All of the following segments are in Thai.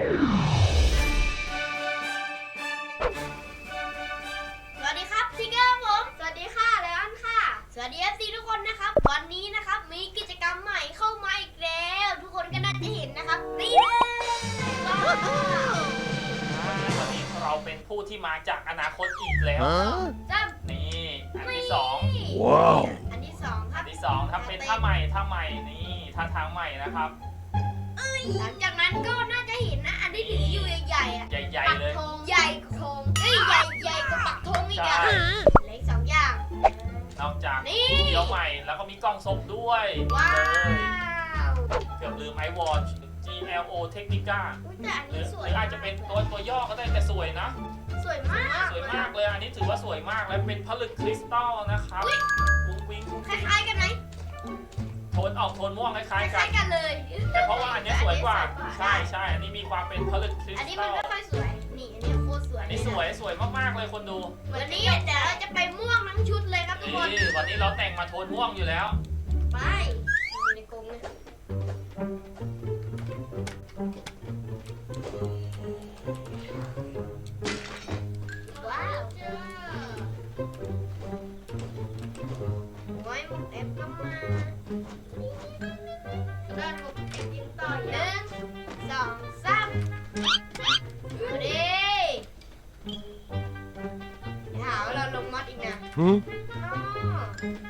สวัสดีครับซิกเกอร์ผม สวัสดีค่ะไลออนค่ะ สวัสดีเอฟซีทุกคนนะครับ วันนี้นะครับมีกิจกรรมใหม่เข้ามาอีกแล้ว ทุกคนก็น่าจะเห็นนะครับนี่เลยว้าววันนี้เราเป็นผู้ที่มาจากอนาคตอีกแล้ว จ้านี่อันที่สองว้าวอันที่สองคอัรับนที่สองทำเป็นท่าใหม่ท่าใหม่นี่ท่าทางใหม่นะครับ หลังจากนั้นก็น่าจะ เห็นนะอันที่ถืออยู่ใหญ่ๆอะใหญ่ปัๆเลย ธงใหญ่กว่าธงเอ้ยใหญ่ใหญ่กว่าปักธงอีกอะใช่ เหลืออีกสองอย่าง นอกจากนี่ เดียวใหม่แล้วก็มีกล้องศพด้วยว้าเลยวเกือบลืมไอวอช GLO Technica อุ๊ยแต่อันหรืนี้อสหวยรืออาจจะเป็นตัวตัวย่อก็ได้แต่สวยนะ สวยมากสวยมากเลยอันนี้ถือว่าสวยมากและเป็นผลึกคริสตัลนะครับ นออกโทนม่วงคคล้ายๆกัล้าน ยๆกันเลยแต่เพราะว่าอันเนี้ยสวยกว่า ใช่ใช่ใช่อันนี้มีความเป็นผลึกคริสอันนี้ตัมันลไม่ค่อยสวย นี่อันนี้โคตรสวยอันนี้สวยสวยมากๆเลยคนดูวันนี้เดี๋ยวเราจะไปม่วงทั้งชุดเลยครับทุกคน นี่วันนี้เราแต่งมาโทนม่วงอยู่แล้ว ไปอยู่ในกรงเลยว้าวโอ้ยหมดเอฟก็มา อี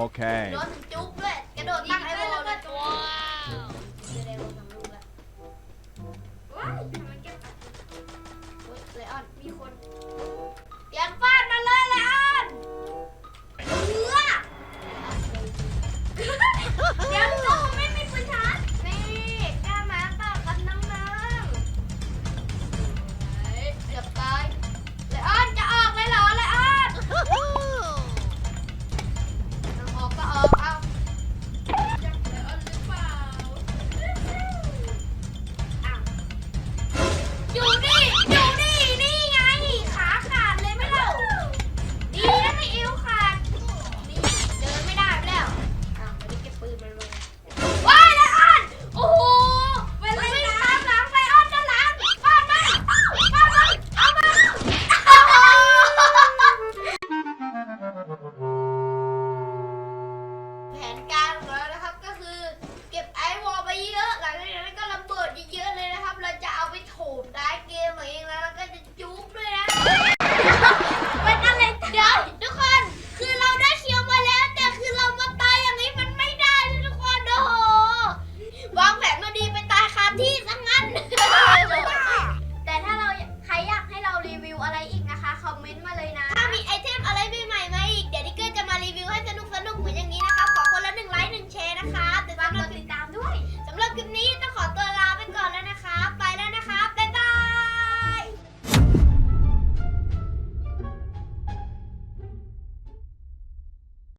อเค โดนถึงจุ๊บด้วยกระโดดตั้งไอโบแล้วจุ๊บว้าวจะได้ลงสำลูกแล้วว้ายทำไมเก็บอะโอ้ยเลออนมีคนเตรียมฟาด